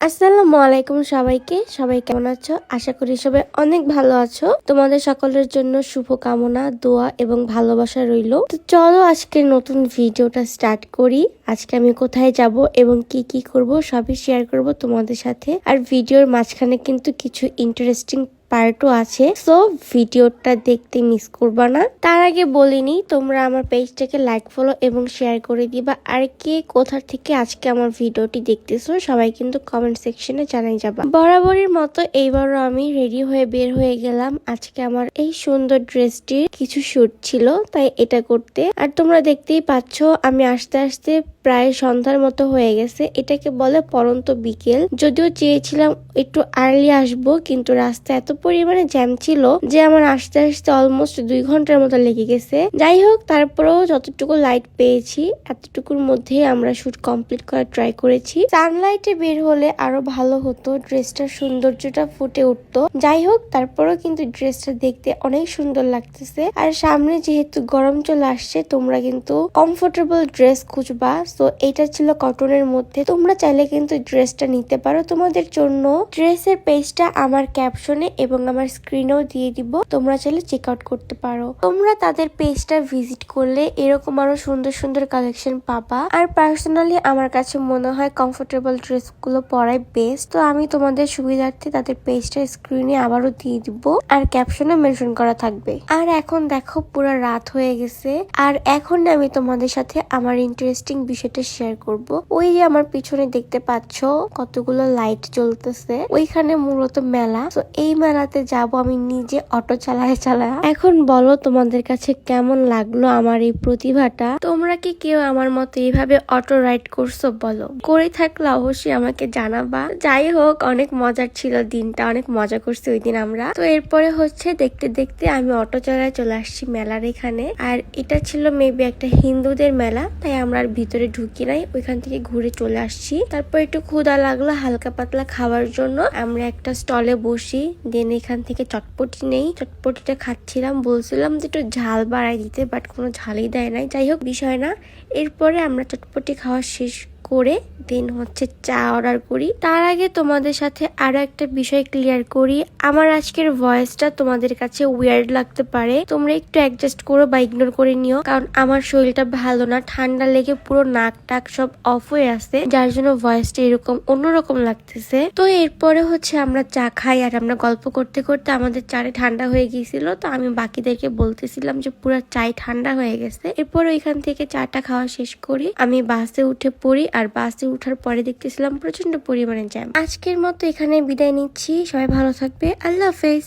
আসসালামু আলাইকুম সবাইকে। সবাই কেমন আছো? আশা করি সবাই অনেক ভালো আছো। তোমাদের সকলের জন্য শুভ কামনা দোয়া এবং ভালোবাসা রইল। তো চলো আজকের নতুন ভিডিওটা স্টার্ট করি। আজকে আমি কোথায় যাব এবং কি কি করব সবই শেয়ার করব তোমাদের সাথে। আর ভিডিওর মাঝখানে কিন্তু কিছু ইন্টারেস্টিং পার্টও আছে। সো ভিডিওটা দেখতে মিস করবা না। তার আগে বলিনি, তোমরা আমার পেজটাকে লাইক ফলো এবং শেয়ার করে দিবা। আর কে কোথা থেকে আজকে আমার ভিডিওটি দেখতেছো, সবাই কিন্তু কমেন্ট সেকশনে জানাই যাবা। বরাবরের মতো এইবারও আমি রেডি হয়ে বের হয়ে গেলাম। আজকে আমার এই সুন্দর ড্রেসটির কিছু শুট ছিল, তাই এটা করতে। আর তোমরা দেখতেই পাচ্ছ, আমি আস্তে আস্তে প্রায় সন্ধ্যার মতো হয়ে গেছে। এটাকে বলে পরন্ত বিকেল। যদিও চেয়েছিলাম একটু আর্লি আসব, কিন্তু রাস্তা এত পরিমাণে জ্যাম ছিল যে আমার আসতে আসতে অলমোস্ট দুই ঘণ্টার মতো লেগে গেছে। যাই হোক, তারপরেও যতটুকু লাইট পেয়েছি, এতটুকুর মধ্যে আমরা শুট কমপ্লিট করার ট্রাই করেছি। সানলাইটে বের হলে আরও ভালো হতো ড্রেসটার সৌন্দর্যটা ফুটে উঠতো। যাই হোক, তারপরেও কিন্তু ড্রেসটা দেখতে অনেক সুন্দর লাগতেছে। আর সামনে যেহেতু গরম চলে আসছে, তোমরা কিন্তু কমফোর্টেবল ড্রেস খুঁজবা। তো এটা ছিল কটনের মধ্যে। তোমরা চাইলে কিন্তু ড্রেসটা নিতে পারো। তোমাদের জন্য ড্রেসের পেজটা আমার ক্যাপশনে এবং আমার স্ক্রিনেও দিয়ে দিব। তোমরা চাইলে চেক আউট করতে পারো। তোমরা তাদের পেজটা ভিজিট করলে এরকম আরও সুন্দর সুন্দর কালেকশন পাবা। আর পার্সোনালি আমার কাছে মনে হয় কমফোর্টেবল ড্রেসগুলো পরাই বেস্ট তো আমি তোমাদের সুবিধার্থে তাদের পেজটা স্ক্রিনে আবারও দিয়ে দিব। আর ক্যাপশনে মেনশন করা থাকবে। আর এখন দেখো পুরো রাত হয়ে গেছে। আর এখন আমি তোমাদের সাথে আমার ইন্টারেস্টিং বিষয়টা শেয়ার করব। ওই যে আমার পিছনে দেখতে পাচ্ছ কতগুলো লাইট জ্বলতেছে। ওইখানে মূলত মেলা। তো এই মেলাতে যাব আমি নিজে অটো চালায় চালায়। এখন বলো তোমাদের কাছে কেমন লাগল আমার এই প্রতিভাটা? তোমরা কি কেউ আমার মতো এইভাবে অটো রাইড করছ বলো? করে থাকলে অবশ্যই আমাকে জানাবা। যাই হোক, অনেক মজার ছিল দিনটা। অনেক মজা করছি ওই দিন আমরা। তো এরপরে হচ্ছে দেখতে দেখতে আমি অটো চালায় চলে আসছি মেলার এখানে। আর এটা ছিল মেবি একটা হিন্দুদের মেলা, তাই আমরা ভিতরে ঢুকি নাই, ওইখান থেকে ঘুরে চলে আসছি। তারপর একটু ক্ষুদা লাগল, হালকা পাতলা খাওয়ার জন্য। আমরা একটা স্টলে বসি দেন এখান থেকে চটপটি নেই। চটপটিটা খাচ্ছিলাম, বলছিলাম যে একটু ঝাল বাড়াই দিতে বাট কোনো ঝালই দেয় নাই। যাই হোক, বিষয় না। এরপরে আমরা চটপটি খাওয়া শেষ করে দেন হচ্ছে চা অর্ডার করি। তার আগে তোমাদের সাথে আরও একটা বিষয় ক্লিয়ার করি। আমার আজকের ভয়েসটা তোমাদের কাছে উইয়ার্ড লাগতে পারে। তোমরা একটু অ্যাডজাস্ট করো বা ইগনোর করে নিও। কারণ আমার শরীরটা ভালো না, ঠান্ডা লেগে পুরো নাক টাক সব অফ হয়ে আছে। যার জন্য ভয়েসটা এরকম অন্যরকম লাগতেছে। তো এরপরে হচ্ছে আমরা চা খাই আর আমরা গল্প করতে করতে আমাদের চারে ঠান্ডা হয়ে গিয়েছিল। তো আমি বাকিদেরকে বলতেছিলাম যে পুরো চাই ঠান্ডা হয়ে গেছে। এরপর ওইখান থেকে চাটা খাওয়া শেষ করি। আমি বাসে উঠে পড়ি আর বাসে উঠার পরে দেখতেছিলাম প্রচণ্ড পরিমাণে জ্যাম। আজকের মতো এখানে বিদায় নিচ্ছি। সবাই ভালো থাকবে। আল্লাহ হাফেজ।